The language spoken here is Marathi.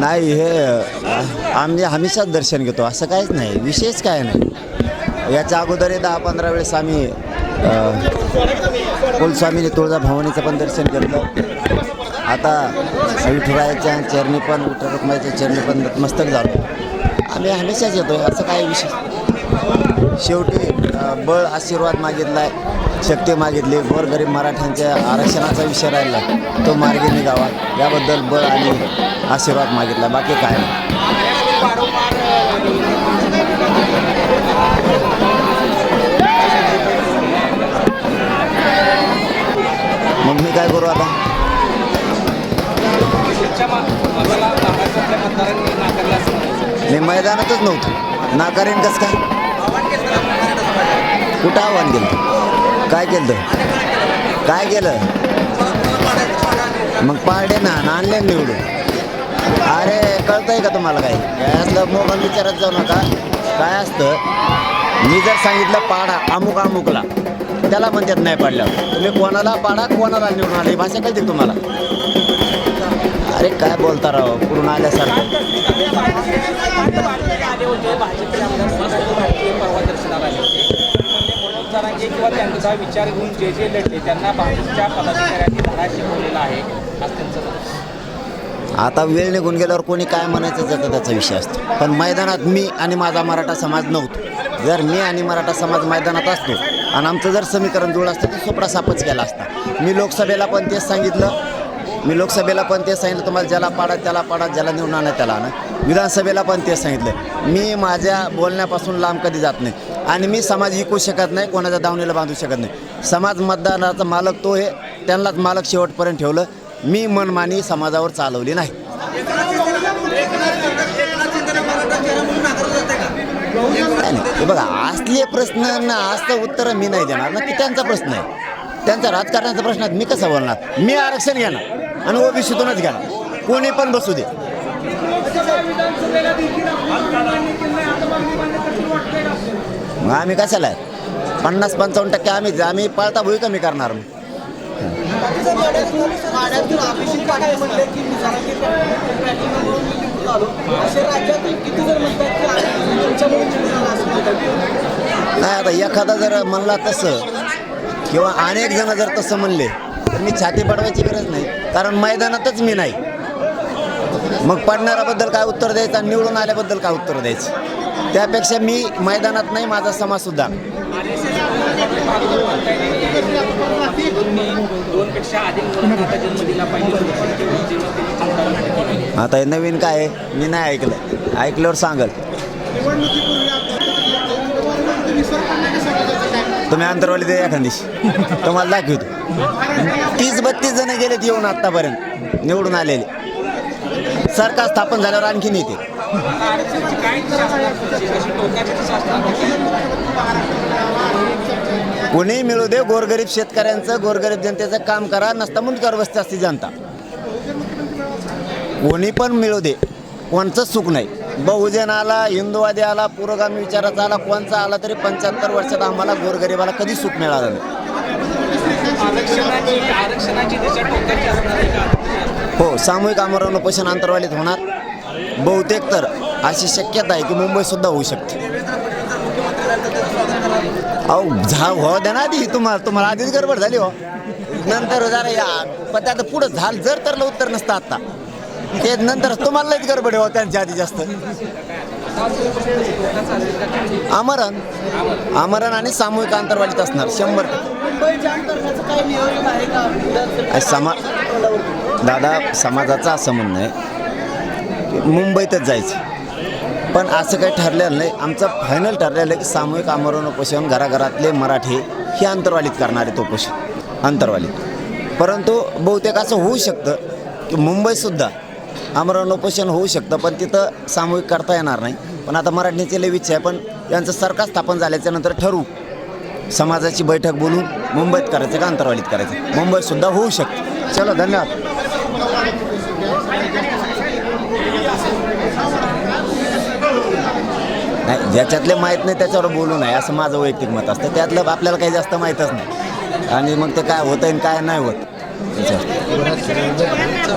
नाही हे आम्ही हमेशाच दर्शन घेतो. असं काहीच नाही. विशेष काय नाही. याच्या अगोदर दहा पंधरा वेळेस आम्ही कुलस्वामीने तुळजा भवानीचं पण दर्शन घेतलं. आता विठुरायाच्या चरणी पण विठ्ठल रुक्माईच्या चरणी पण नतमस्तक झालो. आम्ही हमेशाच येतो. असं काय विशेष शेवटी बळ आशीर्वाद मागितलाय शक्ती मागितली गोरगरीब मराठ्यांच्या आरक्षणाचा विषय राहिला तो मार्गी निघावा. याबद्दल बळ आणि आशीर्वाद मागितला. बाकी काय मग मी काय करू आता? मी मैदानातच नव्हतो. नाकारेन कसं काय? कुठं आव्हान केलं? काय केलं? काय केलं? मग पारडे ना आणले निवडून. अरे कळतंय का तुम्हाला काही? काय असलं मोबाईल विचारत जाऊ नका. काय असतं मी जर सांगितलं पाडा अमुक अमुकला त्याला म्हणतात नाही पाडल्यावर तुम्ही कोणाला पाडा कोणाला निवडून आले? ही भाषा कळते तुम्हाला? अरे काय बोलता राव? पूर्ण आल्यासारखं. किंवा त्यांचा विचार घेऊन जे जे लढले त्यांना भाजपच्या पदाधिकाऱ्यांनी धडा शिकवलेला आहे आज त्यांचं आता वेळ निघून गेल्यावर कोणी काय म्हणायचं जातं त्याचा विषय असतो. पण मैदानात मी आणि माझा मराठा समाज नव्हतो. जर मी आणि मराठा समाज मैदानात असतो आणि आमचं जर समीकरण जुळलं असतं तर सोपडा सापच केला असता. मी लोकसभेला पण तेच सांगितलं मी लोकसभेला पण तेच सांगितलं तुम्हाला ज्याला पाडा त्याला पाडा ज्याला निवडून आणा त्याला आणा. विधानसभेला पण ते सांगितलं. मी माझ्या बोलण्यापासून लांब कधी जात नाही. आणि मी समाज विकू शकत नाही कोणाच्या दावणीला बांधू शकत नाही. समाज मतदानाचा मालक तो हे त्यांनाच मालक शेवटपर्यंत ठेवलं. मी मनमानी समाजावर चालवली नाही. हे बघा असले प्रश्न ना असं उत्तर मी नाही देणार ना की त्यांचा प्रश्न आहे. त्यांचा राजकारणाचा प्रश्न आहे. मी कसा बोलणार? मी आरक्षण घेणार आणि ओबीसीतूनच घेणार. कोणी पण बसू दे. मग आम्ही कशाला आहे? पन्नास पंचावन्न टक्के आम्ही आम्ही पळता भुई कमी करणार. मग मी नाही आता एखादा जर म्हणला तसं किंवा अनेक जण जर तसं म्हणले तर मी छाती पडवायची गरज नाही कारण मैदानातच मी नाही. मग पडणाऱ्याबद्दल काय उत्तर द्यायचं आणि निवडून आल्याबद्दल काय उत्तर द्यायचं? त्यापेक्षा मी मैदानात नाही माझा समाजसुद्धा आता हे नवीन काय आहे? मी नाही ऐकलं ऐकल्यावर सांगल. तुम्ही अंतरवाली दे एखादीशी तुम्हाला दाखवतो. तीस बत्तीस जण गेलेत येऊन आत्तापर्यंत. निवडून आलेले. सरकार स्थापन झाल्यावर आणखीन येते कोणीही मिळू दे गोरगरीब शेतकऱ्यांचं गोरगरीब जनतेचं काम करा नसता म्हणून वस्ती असते जनता. कोणी पण मिळू दे कोणचंच चूक नाही. बहुजन आला हिंदूवादी आला पुरोगामी विचाराचा आला कोणचा आला तरी पंच्याहत्तर वर्षात आम्हाला गोरगरिबाला कधी सुख मिळालं नाही. हो सामूहिक आमरण उपोषण आंतरवालीत होणार. बहुतेक तर अशी शक्यता आहे की मुंबईसुद्धा होऊ शकते. अहो झा हो द्या ना आधी तुम्हाला तुम्हाला आधीच गडबड झाली हो. नंतर जरा या पण त्यात पुढं झालं जर तर उत्तर नसतं आत्ता ते नंतर तुम्हाला लईच गडबड आहे हो त्यांच्या आधी जास्त. आमरण. आमरण आणि सामूहिक आंतरवालीत असणार शंभर समा दादा समाजाचं असं म्हणणं आहे की मुंबईतच जायचं. पण असं काही ठरलेलं नाही. आमचं फायनल ठरलेलं आहे की सामूहिक आमरण उपोषण घराघरातले मराठी हे अंतरवालीत करणार आहेत उपोषण. अंतरवालीत परंतु बहुतेक असं होऊ शकतं की मुंबईतसुद्धा आमरण उपोषण होऊ शकतं पण तिथं सामूहिक करता येणार नाही. पण आता मराठीचे लय आहे पण यांचं सरकार स्थापन झाल्याच्यानंतर ठरवू. समाजाची बैठक बोलून मुंबईत करायचं का अंतरवालीत करायचं? मुंबईत सुद्धा होऊ शकते. चलो धन्यवाद. नाही ज्याच्यातले माहीत नाही त्याच्यावर बोलू नये. असं माझं वैयक्तिक मत असतं. त्यातलं आपल्याला काही जास्त माहीतच नाही. आणि मग ते काय होतं आणि काय नाही होत. त्याच्यावर